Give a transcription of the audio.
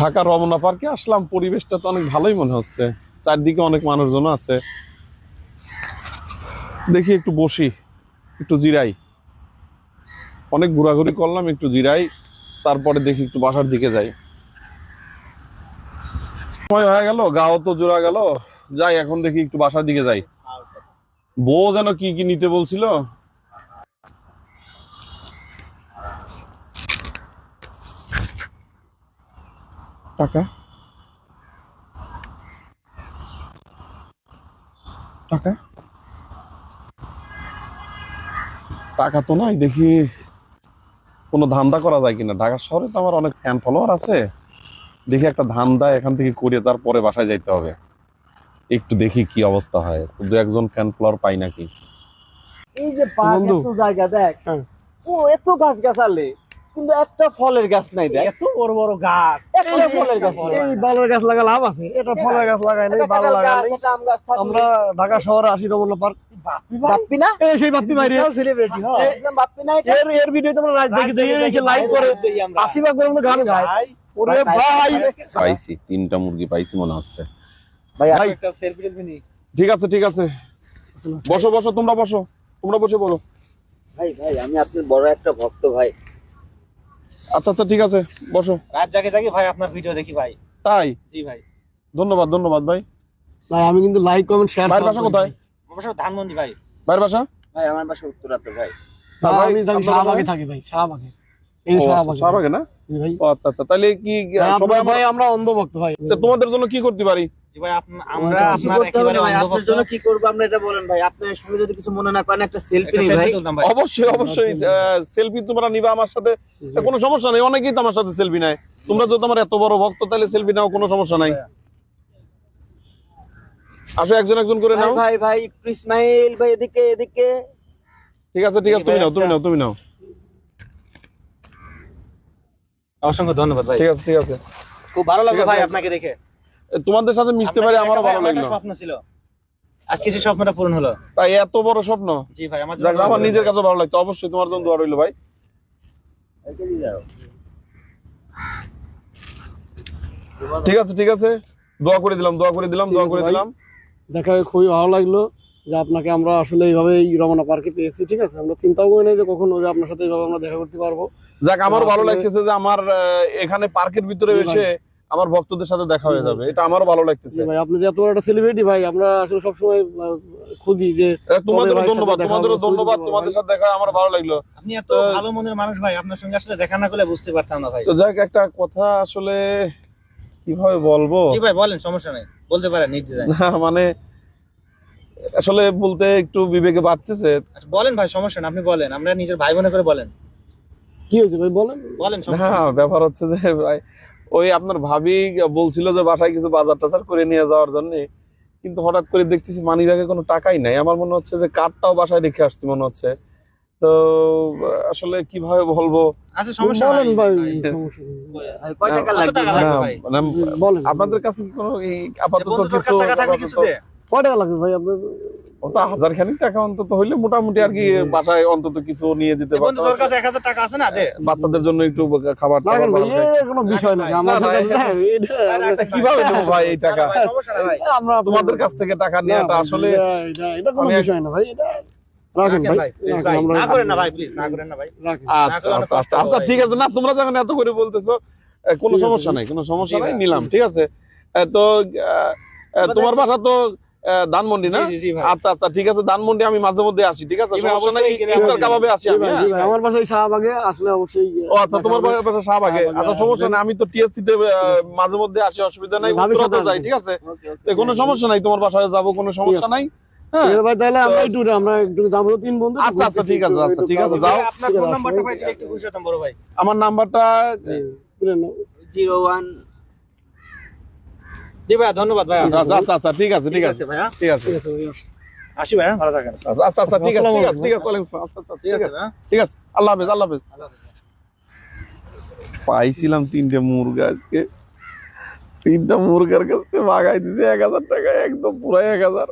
ঢাকা রমনা পার্কে আসলাম, পরিবেশটা তো অনেক ভালোই মনে হচ্ছে। চারদিকে অনেক মানুষজন আছে। দেখি একটু বসি, একটু জিরাই। অনেক ঘোরাঘুরি করলাম, একটু জিরাই। তারপরে দেখি একটু বাসার দিকে যাই। সময় হয়ে গেল, গাও তো জোড়া গেল। যাই, এখন দেখি একটু বাসার দিকে যাই। বউ যেন কি কি নিতে বলছিল টাকা। টাকা? টাকা তো নাই দেখি কোনো ধান্দা করা যায় কিনা। ঢাকা শহরে তো আমার অনেক ফ্যান ফলোয়ার আছে। দেখি একটা ধান্দা এখান থেকে করে তারপরে বাসায় যাইতে হবে। একটু দেখি কি অবস্থা হয়। দু একজন ফ্যান ফলোয়ার পাই নাকি? এই যে পার্ক এত জায়গা দেখ। হ্যাঁ। ও এত গাছ গাছালে কিন্তু একটা ফলের গাছ নাই দেখ। এত বড় বড় গাছ। একটা ফলের গাছ এই বালের গাছ লাগা লাভ আছে। এটা ফলের গাছ লাগাই নাই লাগাই আমরা ঢাকা শহরে আসি রমনা পার্ক। বাপ্পি না? এই সেই বাপ্পি বাইরে সেলিব্রিটি একদম বাপ্পি না এর এর ভিডিও তোমরা রাত দেখি দেখি দেখি লাইভ করে আসিবা করে আমরা। গান গায়। ওরে ভাই পাইছি তিনটা মুরগি পাইছি মনে হচ্ছে। ভাই। একটা সেলফি নি। ঠিক আছে ঠিক আছে। বসো বসো তোমরা বসো। তোমরা বসে বলো। ভাই ভাই আমি আপনার বড় একটা ভক্ত ভাই। আচ্ছা আচ্ছা ঠিক আছে বসো। রাত জাগে জাগে ভাই আপনার ভিডিও দেখি ভাই। তাই? জি ভাই। ধন্যবাদ ধন্যবাদ ভাই। ভাই আমি কিন্তু লাইক কমেন্ট শেয়ার ভাই বাসা কোথায়? আমার সব ধানমন্ডি ভাই। ভাইয়ের বাসা? ভাই আমার বাসা উত্তরাতে ভাই। ভাই, আমি থাকি শাহবাগে থাকি ভাই শাহবাগে। এই আচ্ছা, শাহবাগে না? আচ্ছা আচ্ছা তাহলে কি সবাই আমরা ভাই আমরা অন্ধভক্ত ভাই। তোমাদের জন্য কি করতে পারি? ভাই আমরা আপনার জন্য কি করব আপনি এটা বলেন ভাই। আপনার সঙ্গে যদি কিছু মনে না করেন একটা সেলফি নিই ভাই। অবশ্যই অবশ্যই সেলফি তোমরা নিবা আমার সাথে। কোনো সমস্যা নেই অনেকেই তো আমার সাথে সেলফি নেয়। তোমরা যদি আমার এত বড় ভক্ত তাহলে সেলফি নাও কোনো সমস্যা নাই। আসো একজন একজন করে নাও। ভাই ভাই ইসমাইল ভাই এদিকে এদিকে। ঠিক আছে ঠিক আছে তুমি নাও তুমি নাও তুমি নাও। অসংখ্য ধন্যবাদ ভাই। ঠিক আছে ঠিক আছে। খুব ভালো লাগল ভাই আপনাকে দেখে। তোমাদের সাথে মিশতে পারি আমারও ভালো লাগল। স্বপ্ন ছিল। আজকে সেই স্বপ্নটা পূরণ হলো। তাই এত বড় স্বপ্ন? জি ভাই আমার আমার নিজের কাছে ভালো লাগতো। অবশ্যই তোমার জন্য দোয়া রইল ভাই। ঠিক আছে ঠিক আছে। দোয়া করে দিলাম দোয়া করে দিলাম দোয়া করে দিলাম। দেখা খুবই ভালো লাগল। যে আপনাকে আমরা আসলে এইভাবে এই রমনা পার্কে পেয়েছি ঠিক আছে? আমরা চিন্তাও করি নাই যে কখনো যে আপনার সাথে এইভাবে আমরা দেখা করতে পারব। যাক আমার ভালো লাগতেছে যে আমার এখানে পার্কের ভিতরে এসে আমার ভক্তদের সাথে দেখা হয়ে যাবে। এটা আমারও ভালো লাগতেছে। ভাই আপনি যে এত বড় একটা সেলিব্রিটি ভাই আমরা আসলে সবসময় আহ, খুঁজি যে সাথে ধন্যবাদ তোমাদের ধন্যবাদ তোমাদের সাথে দেখা আমার ভালো লাগল। আপনি এত ভালো মনের মানুষ ভাই আপনার সঙ্গে আসলে দেখা না করলে বুঝতে পারতাম না ভাই। তো যাক একটা কথা আসলে কীভাবে বলব? জি ভাই বলেন সমস্যা নাই। বলতে পারেন নির্দ্বিধায়। না মানে আসলে বলতে একটু বিবেকে বাড়তেছে আচ্ছা, বলেন ভাই সমস্যা না আপনি বলেন আমরা নিজের ভাই মনে করে বলেন কি হয়েছে ভাই বলেন বলেন না ব্যাপার হচ্ছে যে ভাই ওই আপনার ভাবি বলছিল যে বাসায় কিছু বাজার টাজার করে নিয়ে যাওয়ার জন্য কিন্তু হঠাৎ করে দেখতেছি মানি ব্যাগে কোনো টাকাই নাই আমার মনে হচ্ছে যে কার্ডটাও বাসায় রেখে আসছি মনে হচ্ছে তো আসলে কীভাবে বলব আচ্ছা সমস্যা বলেন ভাই ভাই। সমস্যা নেই। ভাই, কয় টাকা কত লাগবে টাকা ভাই? লাগবে না, ভাই? মানে বলেন আপনাদের কাছে কোনো আপাতত কিছু কয় টাকা লাগবে ভাই? আপনার ও তো হাজার খানিক টাকা অন্তত হইলে মোটামুটি আর কি বাসায় অন্তত কিছু নিয়ে যেতে এ বন্ধু তোর কাছে এক হাজার টাকা আছে না? দে। বাচ্চাদের জন্য একটু খাবার কোনো বিষয় না হ্যাঁ, কীভাবে দেবো ভাই এই টাকা? আমরা তোমাদের কাছ থেকে টাকা নেওয়াটা আসলে এটা- কোনো বিষয় না ভাই এটা আচ্ছা। ঠিক আছে না তোমরা যখন এত করে বলতেছো কোনো সমস্যা নাই কোনো সমস্যা নাই নিলাম ঠিক আছে। তো তোমার বাসা তো ধানমন্ডি না। আচ্ছা আচ্ছা ঠিক আছে ধানমন্ডি আমি মাঝে মধ্যে আসি ঠিক আছে? সমস্যা নাই ইফতার কাবাবে আসি আমি ভাই, হ্যাঁ? আমার শাহবাগে আসলে অবশ্যই ও আচ্ছা তোমার বাসা শাহবাগে। শাহবাগে আচ্ছা সমস্যা নাই আমি তো টিএসসি তে মাঝে মধ্যে আসি অসুবিধা নাই ভাবির সাথে যাই ঠিক আছে? কোনো সমস্যা নাই তোমার বাসায় যাব কোনো সমস্যা নাই হ্যাঁ? আমরা আচ্ছা, আচ্ছা, আচ্ছা, নাম্বারটা ভাই ঠিক দিলে একটু খুশি হতাম বড় ভাই আমার নাম্বারটা আছে। বুঝলেন না? জিরো ওয়ান জি ভাইয়া ধন্যবাদ ভাইয়া। আচ্ছা আচ্ছা আচ্ছা ঠিক আছে ঠিক আছে ভাইয়া। ঠিক আছে। ঠিক আছে আসি ভাইয়া ভালো থাকেন। আচ্ছা আচ্ছা আচ্ছা ঠিক আছে ঠিক আছে ঠিক আছে। আচ্ছা আচ্ছা ঠিক আছে ঠিক আছে আল্লাহ হাফেজ আল্লাহ হাফেজ। পাইছিলাম তিনটে মুরগা আজকে। তিনটা মুরগার কাছ থেকে মাগাই দিছে এক হাজার টাকা একদম পুরাই এক হাজার।